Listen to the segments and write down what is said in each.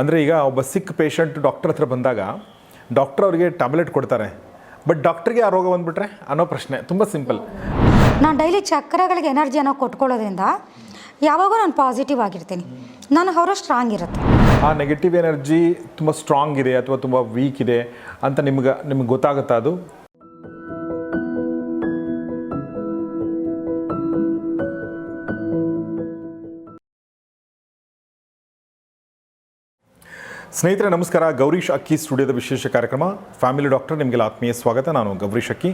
ಅಂದರೆ ಈಗ ಒಬ್ಬ ಸಿಕ್ ಪೇಷಂಟ್ ಡಾಕ್ಟರ್ ಹತ್ರ ಬಂದಾಗ ಡಾಕ್ಟರ್ ಅವರಿಗೆ ಟ್ಯಾಬ್ಲೆಟ್ ಕೊಡ್ತಾರೆ. ಬಟ್ ಡಾಕ್ಟ್ರಿಗೆ ಆ ರೋಗ ಬಂದುಬಿಟ್ರೆ ಅನ್ನೋ ಪ್ರಶ್ನೆ ತುಂಬ ಸಿಂಪಲ್ ನಾನು ಡೈಲಿ ಚಕ್ರಗಳಿಗೆ ಎನರ್ಜಿಯನ್ನು ಕೊಟ್ಕೊಳ್ಳೋದ್ರಿಂದ ಯಾವಾಗೂ ನಾನು ಪಾಸಿಟಿವ್ ಆಗಿರ್ತೀನಿ. ನಾನು ಅವರು ಸ್ಟ್ರಾಂಗ್ ಇರುತ್ತೆ. ಆ ನೆಗೆಟಿವ್ ಎನರ್ಜಿ ತುಂಬ ಸ್ಟ್ರಾಂಗ್ ಇದೆ ಅಥವಾ ತುಂಬ ವೀಕ್ ಇದೆ ಅಂತ ನಿಮ್ಗೆ ನಿಮ್ಗೆ ಗೊತ್ತಾಗುತ್ತಾ ಅದು? ಸ್ನೇಹಿತರೆ ನಮಸ್ಕಾರ. ಗೌರೀಶ್ ಅಕ್ಕಿ ಸ್ಟುಡಿಯೋದ ವಿಶೇಷ ಕಾರ್ಯಕ್ರಮ. ಫ್ಯಾಮಿಲಿ ಡಾಕ್ಟರ್ ನಿಮಗೆಲ್ಲ ಆತ್ಮೀಯ ಸ್ವಾಗತ. ನಾನು ಗೌರೀಶ್ ಅಕ್ಕಿ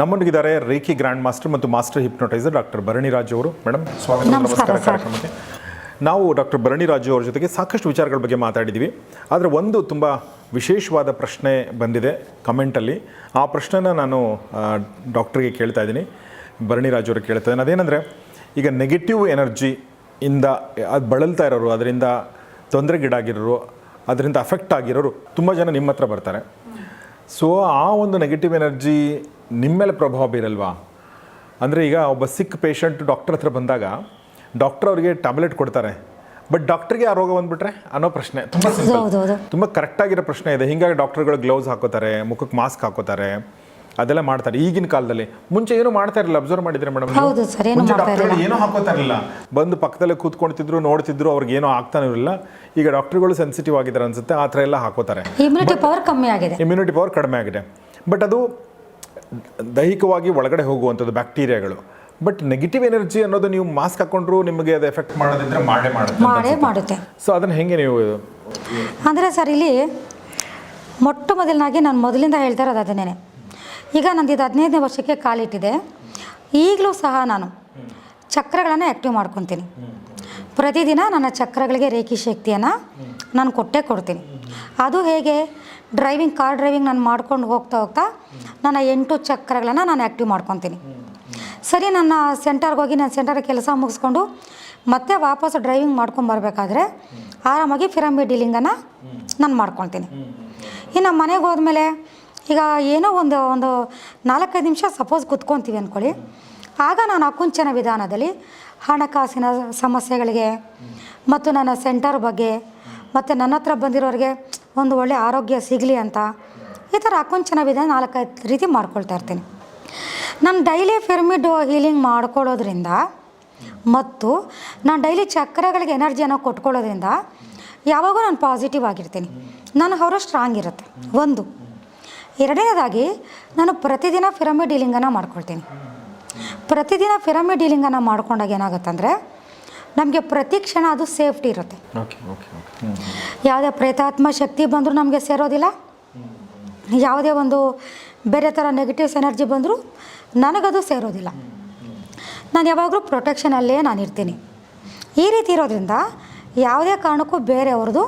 ನಮ್ಮೊಂದಿಗಿದ್ದಾರೆ ರೇಖಿ ಗ್ರ್ಯಾಂಡ್ ಮಾಸ್ಟರ್ ಮತ್ತು master hypnotiser doctor Bharani Raju ಅವರು. ಮೇಡಮ್ ಸ್ವಾಗತ. ನಮಸ್ಕಾರ, ಕಾರ್ಯಕ್ರಮಕ್ಕೆ. ನಾವು ಡಾಕ್ಟರ್ ಭರಣಿ ರಾಜು ಅವ್ರ ಜೊತೆಗೆ ಸಾಕಷ್ಟು ವಿಚಾರಗಳ ಬಗ್ಗೆ ಮಾತಾಡಿದ್ದೀವಿ ಆದರೆ ಒಂದು ತುಂಬ ವಿಶೇಷವಾದ ಪ್ರಶ್ನೆ ಬಂದಿದೆ ಕಮೆಂಟಲ್ಲಿ. ಆ ಪ್ರಶ್ನೆನ ನಾನು ಡಾಕ್ಟ್ರಿಗೆ ಕೇಳ್ತಾ ಇದ್ದೀನಿ. ಭರಣಿ ರಾಜು ಅವರು ಕೇಳ್ತಾ ಇದ್ದೀನಿ ಅದೇನೆಂದರೆ ಈಗ ನೆಗೆಟಿವ್ ಎನರ್ಜಿ ಇಂದ ಅದು ಬಳಲ್ತಾ ಇರೋರು ಅದರಿಂದ ತೊಂದರೆಗೀಡಾಗಿರೋರು ಅದರಿಂದ ಅಫೆಕ್ಟ್ ಆಗಿರೋರು ತುಂಬ ಜನ ನಿಮ್ಮ ಹತ್ರ ಬರ್ತಾರೆ. ಸೊ ಆ ಒಂದು ನೆಗೆಟಿವ್ ಎನರ್ಜಿ ನಿಮ್ಮ ಮೇಲೆ ಪ್ರಭಾವ ಬೀರಲ್ವಾ? ಅಂದರೆ ಈಗ ಒಬ್ಬ ಸಿಕ್ ಪೇಷಂಟ್ ಡಾಕ್ಟರ್ ಹತ್ರ ಬಂದಾಗ ಡಾಕ್ಟರ್ ಅವರಿಗೆ ಟ್ಯಾಬ್ಲೆಟ್ ಕೊಡ್ತಾರೆ. ಬಟ್ ಡಾಕ್ಟರ್ಗೆ ಆ ರೋಗ ಬಂದ್ಬಿಟ್ರೆ ಅನ್ನೋ ಪ್ರಶ್ನೆ. ತುಂಬ ತುಂಬ ಕರೆಕ್ಟಾಗಿರೋ ಪ್ರಶ್ನೆ ಇದೆ. ಹಿಂಗಾಗಿ ಡಾಕ್ಟರ್ಗಳು ಗ್ಲೌಸ್ ಹಾಕೋತಾರೆ ಮುಖಕ್ಕೆ ಮಾಸ್ಕ್ ಹಾಕೋತಾರೆ. ಅದೆಲ್ಲ ಮಾಡ್ತಾರೆ. ಈಗಿನ ಕಾಲದಲ್ಲಿ. ಮುಂಚೆ ಏನು ಮಾಡ್ತಾ ಇರಲಿಲ್ಲ. ಅಬ್ಸರ್ವ್ ಮಾಡಿದ್ರೆ ಮೇಡಮ್ ಹೌದು ಸರ್, ಏನು ಮುಂಚೆ ಮಾಡ್ತಾ ಡಾಕ್ಟರ್ಗಳು ಏನೂ ಹಾಕೋತಾ ಇರಲಿಲ್ಲ. ಬಂದು ಪಕ್ಕದಲ್ಲೇ ಕೂತ್ಕೊಳ್ತಿದ್ರು ನೋಡ್ತಿದ್ರು ಅವ್ರಿಗೆ ಏನೋ ಆಗ್ತಾನೆ ಇರಲಿಲ್ಲ. ಈಗ ಡಾಕ್ಟರ್ಗಳು ಸೆನ್ಸಿಟಿವ್ ಆಗಿದ್ದಾರೆ ಅನ್ಸುತ್ತೆ. ಆ ಥರ ಎಲ್ಲ ಹಾಕೋತಾರೆ. ಇಮ್ಯುನಿಟಿ ಪವರ್ ಕಮ್ಮಿ ಆಗಿದೆ. ಇಮ್ಯುನಿಟಿ ಪವರ್ ಕಡಿಮೆ ಆಗಿದೆ. ಬಟ್ ಅದು ದೈಹಿಕವಾಗಿ ಒಳಗಡೆ ಹೋಗುವಂಥದ್ದು ಬ್ಯಾಕ್ಟೀರಿಯಾಗಳು ಬಟ್ ನೆಗೆಟಿವ್ ಎನರ್ಜಿ ಅನ್ನೋದು ನೀವು ಮಾಸ್ಕ್ ಹಾಕೊಂಡ್ರು ನಿಮಗೆ ಅದು ಎಫೆಕ್ಟ್ ಮಾಡೋದಿದ್ರೆ ಮಾಡೇ ಮಾಡೇ ಮಾಡುತ್ತೆ ಮಾಡುತ್ತೆ. ಸೊ ಅದನ್ನು ಹೆಂಗೆ ನೀವು ಅಂದರೆ ಸರ್ ಇಲ್ಲಿ ಮೊಟ್ಟ ಮೊದಲನಾಗಿ ನಾನು ಮೊದಲಿಂದ ಹೇಳ್ತಾ ಇರೋದು ಅದನ್ನೇ ಈಗ ನಂದು ಇದು ಹದಿನೈದನೇ ವರ್ಷಕ್ಕೆ ಕಾಲಿಟ್ಟಿದೆ. ಈಗಲೂ ಸಹ ನಾನು ಚಕ್ರಗಳನ್ನು ಆ್ಯಕ್ಟಿವ್ ಮಾಡ್ಕೊತೀನಿ. ಪ್ರತಿದಿನ ನನ್ನ ಚಕ್ರಗಳಿಗೆ ರೇಖಿ ಶಕ್ತಿಯನ್ನು ನಾನು ಕೊಟ್ಟೇ ಕೊಡ್ತೀನಿ. ಅದು ಹೇಗೆ? ಡ್ರೈವಿಂಗ್, ಕಾರ್ ಡ್ರೈವಿಂಗ್ ನಾನು ಮಾಡ್ಕೊಂಡು ಹೋಗ್ತಾ ಹೋಗ್ತಾ ನನ್ನ ಎಂಟು ಚಕ್ರಗಳನ್ನು ನಾನು ಆ್ಯಕ್ಟಿವ್ ಮಾಡ್ಕೊತೀನಿ. ಸರಿ, ನನ್ನ ಸೆಂಟರ್ಗೆ ಹೋಗಿ ನಾನು ಸೆಂಟರ್ ಕೆಲಸ ಮುಗಿಸ್ಕೊಂಡು ಮತ್ತೆ ವಾಪಸ್ ಡ್ರೈವಿಂಗ್ ಮಾಡ್ಕೊಂಡು ಬರಬೇಕಾದ್ರೆ ಆರಾಮಾಗಿ ಫಿರಂಬಿ ಡೀಲಿಂಗನ್ನು ನಾನು ಮಾಡ್ಕೊತೀನಿ ಇನ್ನು ಮನೆಗೆ ಹೋದ್ಮೇಲೆ ಈಗ ಏನೋ ಒಂದು ಒಂದು ನಾಲ್ಕೈದು ನಿಮಿಷ ಸಪೋಸ್ ಕುತ್ಕೊತೀವಿ ಅಂದ್ಕೊಳ್ಳಿ ಆಗ ನಾನು ಅಕುಂಚನ ವಿಧಾನದಲ್ಲಿ ಹಣಕಾಸಿನ ಸಮಸ್ಯೆಗಳಿಗೆ ಮತ್ತು ನನ್ನ ಸೆಂಟರ್ ಬಗ್ಗೆ ಮತ್ತು ನನ್ನ ಹತ್ರ ಬಂದಿರೋರಿಗೆ ಒಂದು ಒಳ್ಳೆಯ ಆರೋಗ್ಯ ಸಿಗಲಿ ಅಂತ ಈ ಥರ ಅಕುಂಚನ ವಿಧಾನ ನಾಲ್ಕೈದು ರೀತಿ ಮಾಡ್ಕೊಳ್ತಾ ಇರ್ತೀನಿ. ನಾನು ಡೈಲಿ ಪಿರಮಿಡ್ ಹೀಲಿಂಗ್ ಮಾಡ್ಕೊಳ್ಳೋದ್ರಿಂದ ಮತ್ತು ನಾನು ಡೈಲಿ ಚಕ್ರಗಳಿಗೆ ಎನರ್ಜಿಯನ್ನು ಕೊಟ್ಕೊಳ್ಳೋದ್ರಿಂದ ಯಾವಾಗೂ ನಾನು ಪಾಸಿಟಿವ್ ಆಗಿರ್ತೀನಿ. ನನ್ನ ಹೊರ ಸ್ಟ್ರಾಂಗ್ ಇರುತ್ತೆ. ಒಂದು ಎರಡನೇದಾಗಿ ನಾನು ಪ್ರತಿದಿನ ಫಿರಮಿ ಡೀಲಿಂಗನ್ನು ಮಾಡ್ಕೊಳ್ತೀನಿ. ಪ್ರತಿದಿನ ಫಿರಮಿ ಡೀಲಿಂಗನ್ನು ಮಾಡ್ಕೊಂಡಾಗ ಏನಾಗುತ್ತಂದರೆ ನಮಗೆ ಪ್ರತಿ ಕ್ಷಣ ಅದು ಸೇಫ್ಟಿ ಇರುತ್ತೆ. ಯಾವುದೇ ಪ್ರೇತಾತ್ಮ ಶಕ್ತಿ ಬಂದರೂ ನಮಗೆ ಸೇರೋದಿಲ್ಲ. ಯಾವುದೇ ಒಂದು ಬೇರೆ ಥರ ನೆಗೆಟಿವ್ಸ್ ಎನರ್ಜಿ ಬಂದರೂ ನನಗದು ಸೇರೋದಿಲ್ಲ. ನಾನು ಯಾವಾಗಲೂ ಪ್ರೊಟೆಕ್ಷನಲ್ಲೇ ನಾನು ಇರ್ತೀನಿ. ಈ ರೀತಿ ಇರೋದ್ರಿಂದ ಯಾವುದೇ ಕಾರಣಕ್ಕೂ ಬೇರೆಯವ್ರದ್ದು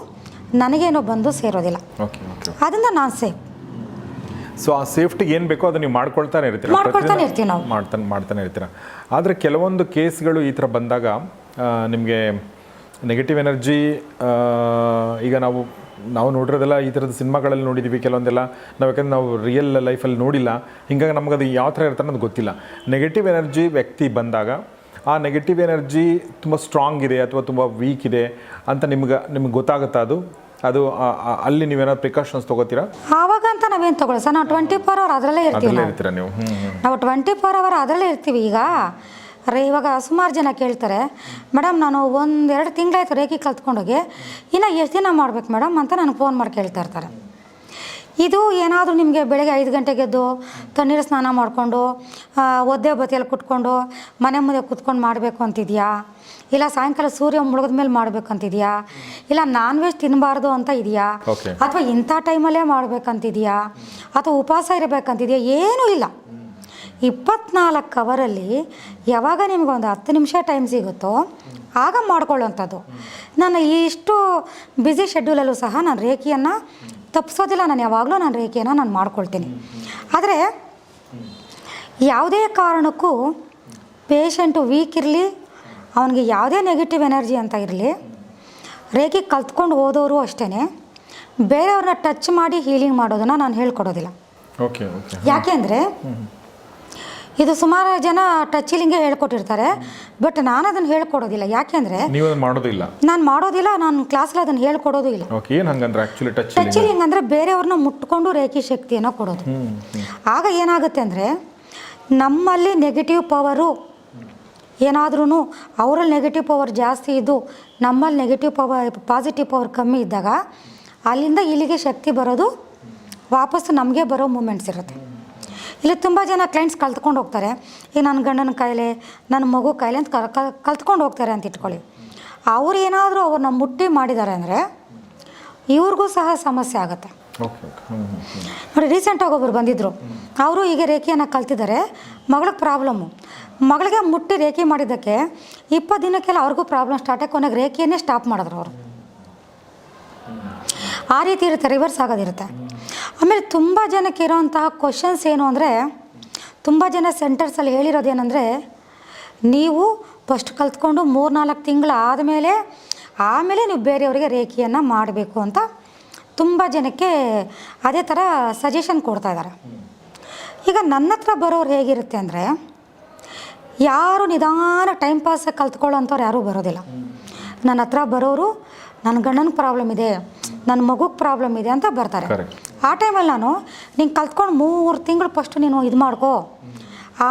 ನನಗೇನು ಬಂದು ಸೇರೋದಿಲ್ಲ. ಅದರಿಂದ ನಾನು ಸೇಫ್ ಸೊ ಆ ಸೇಫ್ಟಿ ಏನು ಬೇಕೋ ಅದು ನೀವು ಮಾಡ್ಕೊಳ್ತಾನೆ ಇರ್ತೀರ. ಮಾಡ್ಕೊಳ್ತಾನೆ ಇರ್ತೀವಿ ನಾವು. ಮಾಡ್ತಾನೆ ಮಾಡ್ತಾನೆ ಇರ್ತೀರ. ಆದರೆ ಕೆಲವೊಂದು ಕೇಸ್ಗಳು ಈ ಥರ ಬಂದಾಗ ನಿಮಗೆ ನೆಗೆಟಿವ್ ಎನರ್ಜಿ ಈಗ ನಾವು ನಾವು ನೋಡಿರೋದೆಲ್ಲ ಈ ಥರದ ಸಿನಿಮಾಗಳಲ್ಲಿ ನೋಡಿದ್ದೀವಿ ಕೆಲವೊಂದೆಲ್ಲ. ನಾವು ಯಾಕಂದ್ರೆ ನಾವು ರಿಯಲ್ ಲೈಫಲ್ಲಿ ನೋಡಿಲ್ಲ. ಹಿಂಗಾಗಿ ನಮ್ಗೆ ಅದು ಯಾವ ಥರ ಇರ್ತಾನೆ ಅದು ಗೊತ್ತಿಲ್ಲ. ನೆಗೆಟಿವ್ ಎನರ್ಜಿ ವ್ಯಕ್ತಿ ಬಂದಾಗ ಆ ನೆಗೆಟಿವ್ ಎನರ್ಜಿ ತುಂಬ ಸ್ಟ್ರಾಂಗ್ ಇದೆ ಅಥವಾ ತುಂಬ ವೀಕ್ ಇದೆ ಅಂತ ನಿಮ್ಗೆ ನಿಮ್ಗೆ ಗೊತ್ತಾಗುತ್ತಾ ಅದು? ಅದು ಅಲ್ಲಿ ನೀವೇನಾದ್ರು ಪ್ರಿಕಾಷನ್ಸ್ ತಗೋತೀರಾ? ಆವಾಗ ಅಂತ ನಾವೇನು ತಗೊಳ್ಳಿ ಸರ್? ನಾವು ಟ್ವೆಂಟಿ ಫೋರ್ ಅವರ್ ಅದರಲ್ಲೇ ಇರ್ತೀವಿ ನಾವು. ಇರ್ತೀರಾ ನೀವು? ನಾವು ಟ್ವೆಂಟಿ ಫೋರ್ ಅವರ್ ಅದರಲ್ಲೇ ಇರ್ತೀವಿ ಈಗ. ಅರೆ ಇವಾಗ ಸುಮಾರು ಜನ ಕೇಳ್ತಾರೆ ಮೇಡಮ್ ನಾನು ಒಂದೆರಡು ತಿಂಗಳಾಯ್ತು ರೇಖೆ ಕಲ್ತ್ಕೊಂಡೋಗಿ ಇನ್ನು ಎಷ್ಟು ದಿನ ಮಾಡ್ಬೇಕು ಮೇಡಮ್ ಅಂತ ನನಗೆ ಫೋನ್ ಮಾಡಿ ಕೇಳ್ತಾ ಇರ್ತಾರೆ. ಇದು ಏನಾದರೂ ನಿಮಗೆ ಬೆಳಗ್ಗೆ ಐದು ಗಂಟೆಗೆ ಎದ್ದು ತಣ್ಣೀರು ಸ್ನಾನ ಮಾಡಿಕೊಂಡು ಒದ್ದೆ ಬತ್ತಿಯಲ್ಲಿ ಕುತ್ಕೊಂಡು ಮನೆ ಮುಂದೆ ಕುತ್ಕೊಂಡು ಮಾಡಬೇಕು ಅಂತಿದೆಯಾ? ಇಲ್ಲ ಸಾಯಂಕಾಲ ಸೂರ್ಯ ಮುಳುಗದ ಮೇಲೆ ಮಾಡ್ಬೇಕಂತಿದ್ಯಾ? ಇಲ್ಲ ನಾನ್ ವೆಜ್ ತಿನ್ನಬಾರ್ದು ಅಂತ ಇದೆಯಾ? ಅಥವಾ ಇಂಥ ಟೈಮಲ್ಲೇ ಮಾಡ್ಬೇಕಂತಿದ್ಯಾ? ಅಥವಾ ಉಪವಾಸ ಇರಬೇಕಂತಿದೆಯಾ? ಏನೂ ಇಲ್ಲ. ಇಪ್ಪತ್ನಾಲ್ಕು ಅವರಲ್ಲಿ ಯಾವಾಗ ನಿಮ್ಗೆ ಒಂದು ಹತ್ತು ನಿಮಿಷ ಟೈಮ್ ಸಿಗುತ್ತೋ ಆಗ ಮಾಡ್ಕೊಳ್ಳೋವಂಥದ್ದು. ನಾನು ಇಷ್ಟು ಬ್ಯುಸಿ ಶೆಡ್ಯೂಲಲ್ಲೂ ಸಹ ನಾನು ರೇಖೆಯನ್ನು ತಪ್ಪಿಸೋದಿಲ್ಲ ನಾನು ಯಾವಾಗಲೂ ನಾನು ರೇಖೆಯನ್ನು ನಾನು ಮಾಡ್ಕೊಳ್ತೀನಿ. ಆದರೆ ಯಾವುದೇ ಕಾರಣಕ್ಕೂ ಪೇಷಂಟು ವೀಕ್ ಇರಲಿ ಅವನಿಗೆ ಯಾವುದೇ ನೆಗೆಟಿವ್ ಎನರ್ಜಿ ಅಂತ ಇರಲಿ ರೇಖೆ ಕಲ್ತ್ಕೊಂಡು ಹೋದವರು ಅಷ್ಟೇ ಬೇರೆಯವ್ರನ್ನ ಟಚ್ ಮಾಡಿ ಹೀಲಿಂಗ್ ಮಾಡೋದನ್ನು ನಾನು ಹೇಳ್ಕೊಡೋದಿಲ್ಲ. ಓಕೆ ಯಾಕೆಂದರೆ ಇದು ಸುಮಾರು ಜನ ಟಚ್ ಹೀಲಿಂಗೇ ಹೇಳ್ಕೊಟ್ಟಿರ್ತಾರೆ ಬಟ್ ನಾನು ಅದನ್ನು ಹೇಳ್ಕೊಡೋದಿಲ್ಲ. ಯಾಕೆಂದರೆ ನೀವು ಮಾಡೋದಿಲ್ಲ. ನಾನು ಮಾಡೋದಿಲ್ಲ ನಾನು ಕ್ಲಾಸಲ್ಲಿ ಅದನ್ನು ಹೇಳ್ಕೊಡೋದು ಇಲ್ಲ. ಟಚ್ ಹೀಲಿಂಗ್ ಅಂದರೆ ಬೇರೆಯವ್ರನ್ನ ಮುಟ್ಕೊಂಡು ರೇಖಿ ಶಕ್ತಿಯನ್ನು ಕೊಡೋದು. ಆಗ ಏನಾಗುತ್ತೆ ಅಂದರೆ ನಮ್ಮಲ್ಲಿ ನೆಗೆಟಿವ್ ಪವರು ಏನಾದ್ರೂ ಅವರಲ್ಲಿ ನೆಗೆಟಿವ್ ಪವರ್ ಜಾಸ್ತಿ ಇದ್ದು ನಮ್ಮಲ್ಲಿ ನೆಗೆಟಿವ್ ಪವರ್ ಪಾಸಿಟಿವ್ ಪವರ್ ಕಮ್ಮಿ ಇದ್ದಾಗ ಅಲ್ಲಿಂದ ಇಲ್ಲಿಗೆ ಶಕ್ತಿ ಬರೋದು ವಾಪಸ್ಸು ನಮಗೆ ಬರೋ ಮೂಮೆಂಟ್ಸ್ ಇರುತ್ತೆ. ಇಲ್ಲಿ ತುಂಬ ಜನ ಕ್ಲೈಂಟ್ಸ್ ಕಲ್ತ್ಕೊಂಡು ಹೋಗ್ತಾರೆ. ಈ ನನ್ನ ಗಂಡನ ಕಾಯಿಲೆ ನನ್ನ ಮಗು ಕಾಯಿಲೆ ಅಂತ ಕಲ್- ಕಲ್- ಕಲ್ತ್ಕೊಂಡು ಹೋಗ್ತಾರೆ ಅಂತ ಇಟ್ಕೊಳ್ಳಿ. ಅವ್ರು ಏನಾದರೂ ಅವ್ರನ್ನ ಮುಟ್ಟಿ ಮಾಡಿದ್ದಾರೆ ಅಂದರೆ ಇವ್ರಿಗೂ ಸಹ ಸಮಸ್ಯೆ ಆಗುತ್ತೆ. ನೋಡಿ ರೀಸೆಂಟಾಗಿ ಒಬ್ಬರು ಬಂದಿದ್ದರು ಅವರು ಈಗ ರೇಖೆಯನ್ನು ಕಲ್ತಿದ್ದಾರೆ. ಮಗಳಿಗೆ ಪ್ರಾಬ್ಲಮ್ಮು ಮಗಳಿಗೆ ಮುಟ್ಟಿ ರೇಖೆ ಮಾಡಿದ್ದಕ್ಕೆ ಇಪ್ಪತ್ತು ದಿನಕ್ಕೆಲ್ಲ ಅವ್ರಿಗೂ ಪ್ರಾಬ್ಲಮ್ ಸ್ಟಾರ್ಟ್ ಆಗಿ ಕೊನೆಗೆ ರೇಖೆಯನ್ನೇ ಸ್ಟಾಪ್ ಮಾಡಿದ್ರು ಅವರು. ಆ ರೀತಿ ಇರುತ್ತೆ ರಿವರ್ಸ್ ಆಗೋದಿರುತ್ತೆ ಆಮೇಲೆ ತುಂಬ ಜನಕ್ಕೆ ಇರೋವಂತಹ ಕ್ವಶನ್ಸ್ ಏನು ಅಂದರೆ ತುಂಬ ಜನ ಸೆಂಟರ್ಸಲ್ಲಿ ಹೇಳಿರೋದೇನೆಂದರೆ ನೀವು ಫಸ್ಟ್ ಕಲ್ತ್ಕೊಂಡು ಮೂರು ನಾಲ್ಕು ತಿಂಗಳು ಆದಮೇಲೆ ಆಮೇಲೆ ನೀವು ಬೇರೆಯವರಿಗೆ ರೇಖಿಯನ್ನು ಮಾಡಬೇಕು ಅಂತ ತುಂಬ ಜನಕ್ಕೆ ಅದೇ ಥರ ಸಜೆಷನ್ ಕೊಡ್ತಾ ಇದ್ದಾರೆ ಈಗ ನನ್ನ ಹತ್ರ ಬರೋರು ಹೇಗಿರುತ್ತೆ ಅಂದರೆ ಯಾರು ನಿಧಾನ ಟೈಮ್ ಪಾಸ್ ಕಲ್ತ್ಕೊಳ್ಳೋಂಥವ್ರು ಯಾರೂ ಬರೋದಿಲ್ಲ. ನನ್ನ ಹತ್ರ ಬರೋರು ನನ್ನ ಗಂಡನ ಪ್ರಾಬ್ಲಮ್ ಇದೆ ನನ್ನ ಮಗುಗೆ ಪ್ರಾಬ್ಲಮ್ ಇದೆ ಅಂತ ಬರ್ತಾರೆ. ಆ ಟೈಮಲ್ಲಿ ನಾನು ನೀನು ಕಲ್ತ್ಕೊಂಡು ಮೂರು ತಿಂಗಳು ಫಸ್ಟು ನೀನು ಇದು ಮಾಡ್ಕೋ.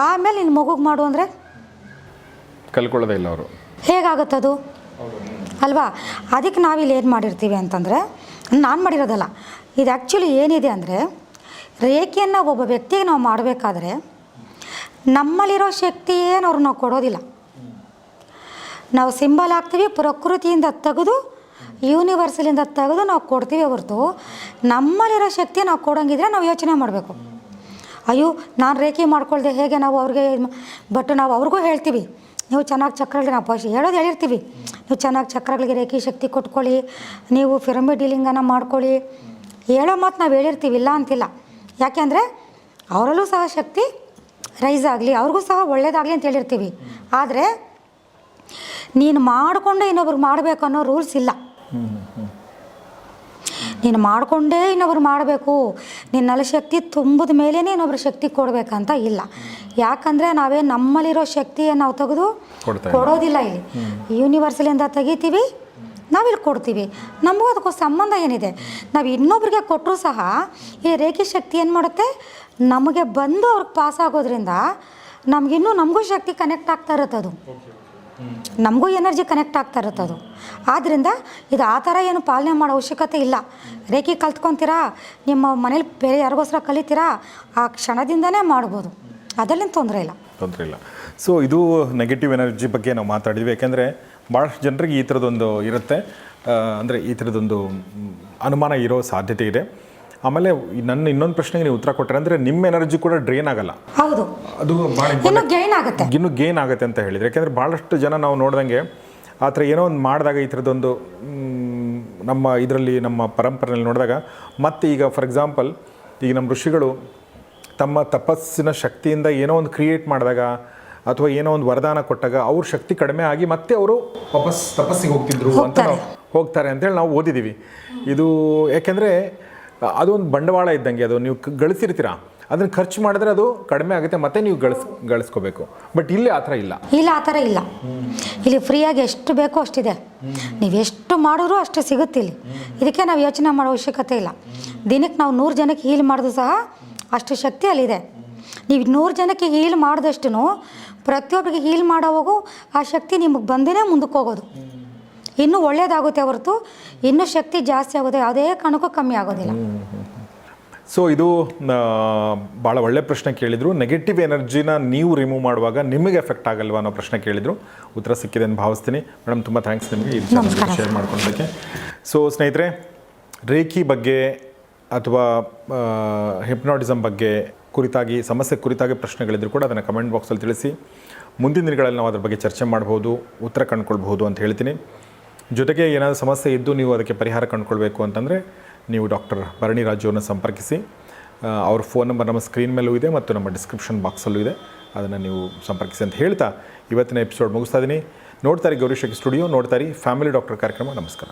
ಆಮೇಲೆ ನಿನ್ನ ಮಗುಗೆ ಮಾಡು ಅಂದರೆ? ಕಲ್ಕೊಳ್ಳೋದೇ ಇಲ್ಲ ಅವರು. ಹೇಗಾಗುತ್ತದು? ಅಲ್ವಾ? ಅದಕ್ಕೆ ನಾವಿಲ್ಲಿ ಏನು ಮಾಡಿರ್ತೀವಿ ಅಂತಂದರೆ, ನಾನು ಮಾಡಿರೋದಲ್ಲ. ಇದು ಆ್ಯಕ್ಚುಲಿ ಏನಿದೆ ಅಂದರೆ, ರೇಖೆಯನ್ನು ಒಬ್ಬ ವ್ಯಕ್ತಿಗೆ ನಾವು ಮಾಡಬೇಕಾದ್ರೆ, ನಮ್ಮಲ್ಲಿರೋ ಶಕ್ತಿ ಏನು ಅವ್ರು ನಾವು ಕೊಡೋದಿಲ್ಲ. ನಾವು ಸಿಂಬಲ್ ಹಾಕ್ತೀವಿ, ಪ್ರಕೃತಿಯಿಂದ ತೆಗೆದು ಯೂನಿವರ್ಸಲಿಂದ ತೆಗೆದು ನಾವು ಕೊಡ್ತೀವಿ ಹೊರತು, ನಮ್ಮಲ್ಲಿರೋ ಶಕ್ತಿ ನಾವು ಕೊಡೋಂಗಿದ್ರೆ ನಾವು ಯೋಚನೆ ಮಾಡಬೇಕು. ಅಯ್ಯೋ, ನಾನು ರೇಖೆ ಮಾಡ್ಕೊಳ್ದೆ ಹೇಗೆ ನಾವು ಅವ್ರಿಗೆ ಬಟ್ ನಾವು ಅವ್ರಿಗೂ ಹೇಳ್ತೀವಿ. ನೀವು ಚೆನ್ನಾಗಿ ಚಕ್ರಗಳಿಗೆ ನಾವು ಫಸ್ಟ್ ಹೇಳೋದು ಹೇಳಿರ್ತೀವಿ. ನೀವು ಚೆನ್ನಾಗಿ ಚಕ್ರಗಳಿಗೆ ರೇಖಿ ಶಕ್ತಿ ಕೊಟ್ಕೊಳ್ಳಿ, ನೀವು ಫಿರಮಿ ಡೀಲಿಂಗನ್ನು ಮಾಡ್ಕೊಳ್ಳಿ. ಹೇಳೋ ಮಾತು ನಾವು ಹೇಳಿರ್ತೀವಿ, ಇಲ್ಲ ಅಂತಿಲ್ಲ. ಯಾಕೆಂದರೆ ಅವರಲ್ಲೂ ಸಹ ಶಕ್ತಿ ರೈಸ್ ಆಗಲಿ, ಅವ್ರಿಗೂ ಸಹ ಒಳ್ಳೇದಾಗಲಿ ಅಂತ ಹೇಳಿರ್ತೀವಿ. ಆದರೆ ನೀನು ಮಾಡಿಕೊಂಡು ಇನ್ನೊಬ್ರಿಗೆ ಮಾಡಬೇಕು ಅನ್ನೋ ರೂಲ್ಸ್ ಇಲ್ಲ. ನೀನು ಮಾಡಿಕೊಂಡೇ ಇನ್ನೊಬ್ರು ಮಾಡಬೇಕು. ನಿನ್ನಲ್ಲಿ ಶಕ್ತಿ ತುಂಬಿದ ಮೇಲೇ ಇನ್ನೊಬ್ರು ಶಕ್ತಿ ಕೊಡಬೇಕಂತ ಇಲ್ಲ. ಯಾಕಂದರೆ ನಾವೇ ನಮ್ಮಲ್ಲಿರೋ ಶಕ್ತಿಯನ್ನು ನಾವು ತೆಗೆದು ಕೊಡೋದಿಲ್ಲ ಇಲ್ಲಿ. ಯೂನಿವರ್ಸಲಿಂದ ತೆಗಿತೀವಿ ನಾವಿಲ್ಲಿ ಕೊಡ್ತೀವಿ. ನಮಗೂ ಅದಕ್ಕೂ ಸಂಬಂಧ ಏನಿದೆ? ನಾವು ಇನ್ನೊಬ್ರಿಗೆ ಕೊಟ್ಟರೂ ಸಹ ಈ ರೇಖೆ ಶಕ್ತಿ ಏನು ಮಾಡುತ್ತೆ? ನಮಗೆ ಬಂದು ಅವ್ರಿಗೆ ಪಾಸ್ ಆಗೋದ್ರಿಂದ ನಮಗಿನ್ನೂ ನಮಗೂ ಶಕ್ತಿ ಕನೆಕ್ಟ್ ಆಗ್ತಾ ಇರುತ್ತೆ ಅದು. ನಮಗೂ ಎನರ್ಜಿ ಕನೆಕ್ಟ್ ಆಗ್ತಾ ಇರುತ್ತೆ ಅದು. ಆದ್ದರಿಂದ ಇದು ಆ ಥರ ಏನು ಪಾಲನೆ ಮಾಡೋ ಅವಶ್ಯಕತೆ ಇಲ್ಲ. ರೇಖೆ ಕಲ್ತ್ಕೊತೀರಾ, ನಿಮ್ಮ ಮನೇಲಿ ಬೇರೆ ಯಾರಿಗೋಸ್ಕರ ಕಲಿತೀರಾ, ಆ ಕ್ಷಣದಿಂದನೇ ಮಾಡ್ಬೋದು. ಅದರಲ್ಲಿ ತೊಂದರೆ ಇಲ್ಲ. ತೊಂದರೆ ಇಲ್ಲ. ಸೊ ಇದು ನೆಗೆಟಿವ್ ಎನರ್ಜಿ ಬಗ್ಗೆ ನಾವು ಮಾತಾಡಿದ್ವಿ. ಯಾಕೆಂದರೆ ಭಾಳಷ್ಟು ಜನರಿಗೆ ಈ ಥರದೊಂದು ಇರುತ್ತೆ. ಅಂದರೆ ಈ ಥರದೊಂದು ಅನುಮಾನ ಇರೋ ಸಾಧ್ಯತೆ ಇದೆ. ಆಮೇಲೆ ನನ್ನ ಇನ್ನೊಂದು ಪ್ರಶ್ನೆಗೆ ನೀವು ಉತ್ತರ ಕೊಟ್ಟರೆ ಅಂದರೆ ನಿಮ್ಮ ಎನರ್ಜಿ ಕೂಡ ಡ್ರೈನ್ ಆಗಲ್ಲ. ಹೌದು. ಅದು ಭಾಳ ಇನ್ನು ಗೈನ್ ಆಗುತ್ತೆ. ಇನ್ನು ಗೇನ್ ಆಗುತ್ತೆ ಅಂತ ಹೇಳಿದರೆ ಯಾಕೆಂದರೆ ಭಾಳಷ್ಟು ಜನ ನಾವು ನೋಡ್ದಂಗೆ ಆ ಥರ ಏನೋ ಒಂದು ಮಾಡಿದಾಗ ಈ ಥರದೊಂದು ನಮ್ಮ ಇದರಲ್ಲಿ ನಮ್ಮ ಪರಂಪರೆಯಲ್ಲಿ ನೋಡಿದಾಗ ಮತ್ತೆ ಈಗ ಫಾರ್ ಎಕ್ಸಾಂಪಲ್ ಈಗ ನಮ್ಮ ಋಷಿಗಳು ತಮ್ಮ ತಪಸ್ಸಿನ ಶಕ್ತಿಯಿಂದ ಏನೋ ಒಂದು ಕ್ರಿಯೇಟ್ ಮಾಡಿದಾಗ ಅಥವಾ ಏನೋ ಒಂದು ವರದಾನ ಕೊಟ್ಟಾಗ ಅವ್ರ ಶಕ್ತಿ ಕಡಿಮೆ ಆಗಿ ಮತ್ತೆ ಅವರು ವಾಪಸ್ ತಪಸ್ಸಿಗೆ ಹೋಗ್ತಿದ್ರು ಅಂತ ನಾವು ಹೋಗ್ತಾರೆ. ಅಂತೇಳಿ ನಾವು ಓದಿದ್ದೀವಿ. ಇದು ಯಾಕೆಂದರೆ ಅದೊಂದು ಬಂಡವಾಳ ಇದ್ದಂಗೆ, ಅದು ನೀವು ಗಳಿಸಿರ್ತೀರಾ? ಅದನ್ನು ಖರ್ಚು ಮಾಡಿದ್ರೆ ಅದು ಕಡಿಮೆ ಆಗುತ್ತೆ, ಮತ್ತೆ ನೀವು ಗಳಿಸ್, ಗಳಿಸ್ಕೋಬೇಕು. ಬಟ್ ಇಲ್ಲಿ ಆ ಥರ ಇಲ್ಲ. ಇಲ್ಲ, ಆ ಥರ ಇಲ್ಲ. ಇಲ್ಲಿ ಫ್ರೀಯಾಗಿ ಎಷ್ಟು ಬೇಕೋ ಅಷ್ಟಿದೆ. ನೀವು ಎಷ್ಟು ಮಾಡಿದ್ರೂ ಅಷ್ಟು ಸಿಗುತ್ತೆ ಇಲ್ಲಿ. ಇದಕ್ಕೆ ನಾವು ಯೋಚನೆ ಮಾಡೋ ಅವಶ್ಯಕತೆ ಇಲ್ಲ. ದಿನಕ್ಕೆ ನಾವು ನೂರು ಜನಕ್ಕೆ ಹೀಲ್ ಮಾಡಿದ್ರು ಸಹ ಅಷ್ಟು ಶಕ್ತಿ ಅಲ್ಲಿದೆ. ನೀವು ನೂರು ಜನಕ್ಕೆ ಹೀಲ್ ಮಾಡಿದಷ್ಟು ಪ್ರತಿಯೊಬ್ಬರಿಗೆ ಹೀಲ್ ಮಾಡೋವಾಗೂ ಆ ಶಕ್ತಿ ನಿಮಗೆ ಬಂದೇ ಮುಂದಕ್ಕೆ ಹೋಗೋದು. ಇನ್ನೂ ಒಳ್ಳೇದಾಗುತ್ತೆ ಹೊರತು ಇನ್ನೂ ಶಕ್ತಿ ಜಾಸ್ತಿ ಆಗುತ್ತೆ ಯಾವುದೇ ಕಾರಣಕ್ಕೂ ಕಮ್ಮಿ ಆಗೋದಿಲ್ಲ. ಸೊ ಇದು ಭಾಳ ಒಳ್ಳೆ ಪ್ರಶ್ನೆ ಕೇಳಿದರು. ನೆಗೆಟಿವ್ ಎನರ್ಜಿನ ನೀವು ರಿಮೂವ್ ಮಾಡುವಾಗ ನಿಮಗೆ ಎಫೆಕ್ಟ್ ಆಗಲ್ವಾ ಅನ್ನೋ ಪ್ರಶ್ನೆ ಕೇಳಿದರು. ಉತ್ತರ ಸಿಕ್ಕಿದೆ ಅಂತ ಭಾವಿಸ್ತೀನಿ. ಮೇಡಮ್ ತುಂಬ ಥ್ಯಾಂಕ್ಸ್ ನಿಮಗೆ ಇದು. ಶೇರ್ ಮಾಡ್ಕೊಂಡಕ್ಕೆ ಸೊ ಸ್ನೇಹಿತರೆ ರೇಖಿ ಬಗ್ಗೆ ಅಥವಾ ಹಿಪ್ನಾಟಿಸಮ್ ಬಗ್ಗೆ ಕುರಿತಾಗಿ ಸಮಸ್ಯೆ ಕುರಿತಾಗಿ ಪ್ರಶ್ನೆಗಳಿದ್ರು ಕೂಡ ಅದನ್ನು ಕಮೆಂಟ್ ಬಾಕ್ಸಲ್ಲಿ ತಿಳಿಸಿ. ಮುಂದಿನ ದಿನಗಳಲ್ಲಿ ನಾವು ಅದ್ರ ಬಗ್ಗೆ ಚರ್ಚೆ ಮಾಡ್ಬೋದು ಉತ್ತರ ಕಂಡುಕೊಳ್ಬಹುದು ಅಂತ ಹೇಳ್ತೀನಿ. ಜೊತೆಗೆ ಏನಾದರೂ ಸಮಸ್ಯೆ ಇದ್ದು ನೀವು ಅದಕ್ಕೆ ಪರಿಹಾರ ಕಂಡುಕೊಳ್ಬೇಕು ಅಂತಂದರೆ ನೀವು ಡಾಕ್ಟರ್ ಭರಣಿ ರಾಜುವನ್ನು ಸಂಪರ್ಕಿಸಿ. ಅವ್ರ ಫೋನ್ ನಂಬರ್ ನಮ್ಮ ಸ್ಕ್ರೀನ್ ಮೇಲೂ ಇದೆ ಮತ್ತು ನಮ್ಮ ಡಿಸ್ಕ್ರಿಪ್ಷನ್ ಬಾಕ್ಸಲ್ಲೂ ಇದೆ. ಅದನ್ನು ನೀವು ಸಂಪರ್ಕಿಸಿ ಅಂತ ಹೇಳ್ತಾ ಇವತ್ತಿನ ಎಪಿಸೋಡ್ ಮುಗಿಸ್ತಾ ಇದ್ದೀನಿ. ನೋಡ್ತಾರೆ ಗೌರಿಶಕ್ತಿ ಸ್ಟುಡಿಯೋ ನೋಡ್ತಾರೆ ಫ್ಯಾಮಿಲಿ ಡಾಕ್ಟರ್ ಕಾರ್ಯಕ್ರಮ. ನಮಸ್ಕಾರ.